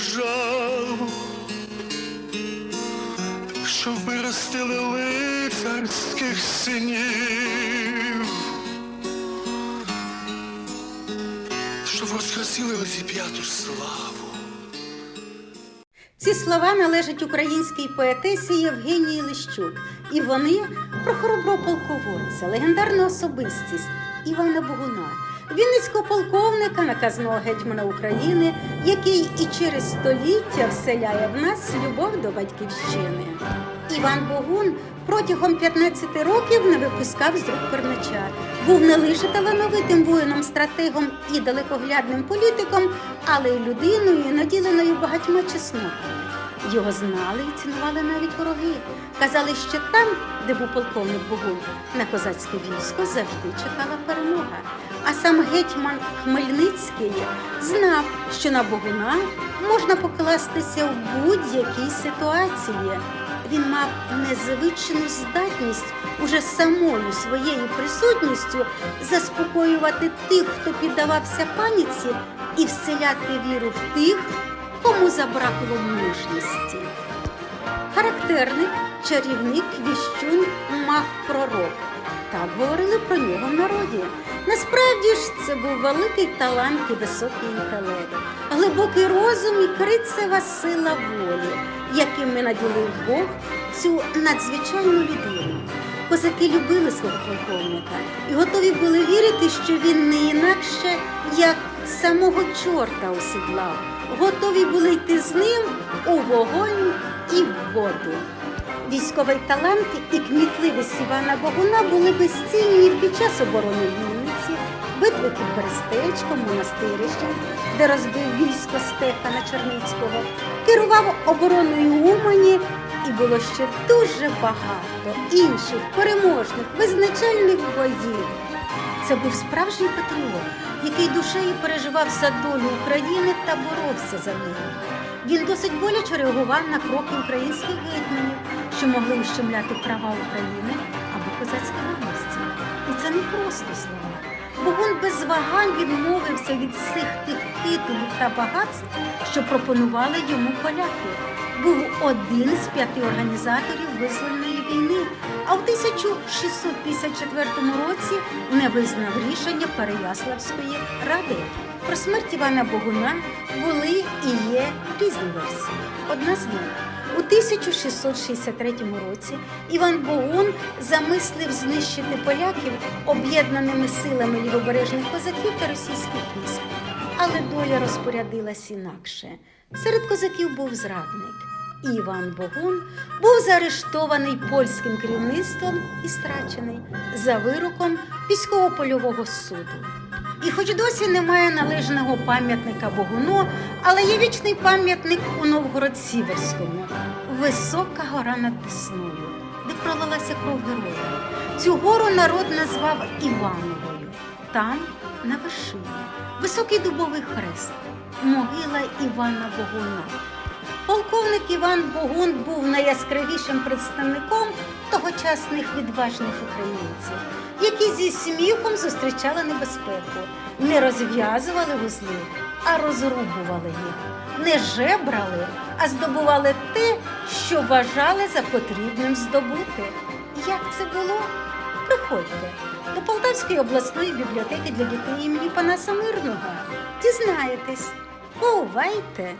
державу, щоб ми ростили лицарських синів, щоб воскресили розіп'яту славу. Ці слова належать українській поетесі Євгенії Лищук, і вони про хороброго полководця, легендарну особистість Івана Богуна, вінницького полковника, наказного гетьмана України, який і через століття вселяє в нас любов до батьківщини. Іван Богун протягом 15 років не випускав з рук пернача. Був не лише талановитим воїном, стратегом і далекоглядним політиком, але й людиною, наділеною багатьма чеснотами. Його знали і цінували навіть вороги. Казали, що там, де був полковник Богун, на козацьке військо завжди чекала перемога. А сам гетьман Хмельницький знав, що на Богуна можна покластися в будь-якій ситуації. Він мав незвичну здатність уже самою своєю присутністю заспокоювати тих, хто піддавався паніці, і вселяти віру в тих, кому забракло мужності. Характерник, чарівник, віщун, маг пророк. Так говорили про нього в народі. Насправді ж це був великий талант і високий інтелект, глибокий розум і крицева сила волі, якими наділив Бог цю надзвичайну людину. Козаки любили свого полковника і готові були вірити, що він не інакше, як самого чорта осідлав. Готові були йти з ним у вогонь і в воду. Військовий талант і кмітливість Івана Богуна були безцінні під час оборони Вінниці, битви під Берестечком, монастирищем, де розбив військо Стефана Черницького, керував обороною Умані, і було ще дуже багато інших переможних, визначальних боїв. Це був справжній патріот, який душею переживав за долю України та боровся за неї. Він досить боляче реагував на кроки українських гетьманів, що могли ущемляти права України або козацькі волості. І це не просто слова. Богун без вагань відмовився від всіх тих титулів та багатств, що пропонували йому поляки. Був один з п'яти організаторів визвольної війни, а в 1654 році не визнав рішення Переяславської ради. Про смерть Івана Богуна були і є різні версії. Одна з них у 1663 році Іван Богун замислив знищити поляків об'єднаними силами лівобережних козаків та російських військ. Але доля розпорядилась інакше. Серед козаків був зрадник. Іван Богун був заарештований польським керівництвом і страчений за вироком військово-польового суду. І хоч досі немає належного пам'ятника Богуну, але є вічний пам'ятник у Новгород-Сіверському висока гора над Десною, де пролилася кров героя. Цю гору народ назвав Івановою. Там, на вершині, високий дубовий хрест, могила Івана Богуна. Полковник Іван Богун був найяскравішим представником тогочасних відважних українців, які зі сміхом зустрічали небезпеку, не розв'язували вузли, а розрубували їх, не жебрали, а здобували те, що вважали за потрібним здобути. Як це було? Приходьте до Полтавської обласної бібліотеки для дітей імені Панаса Мирного. Дізнаєтесь, бувайте!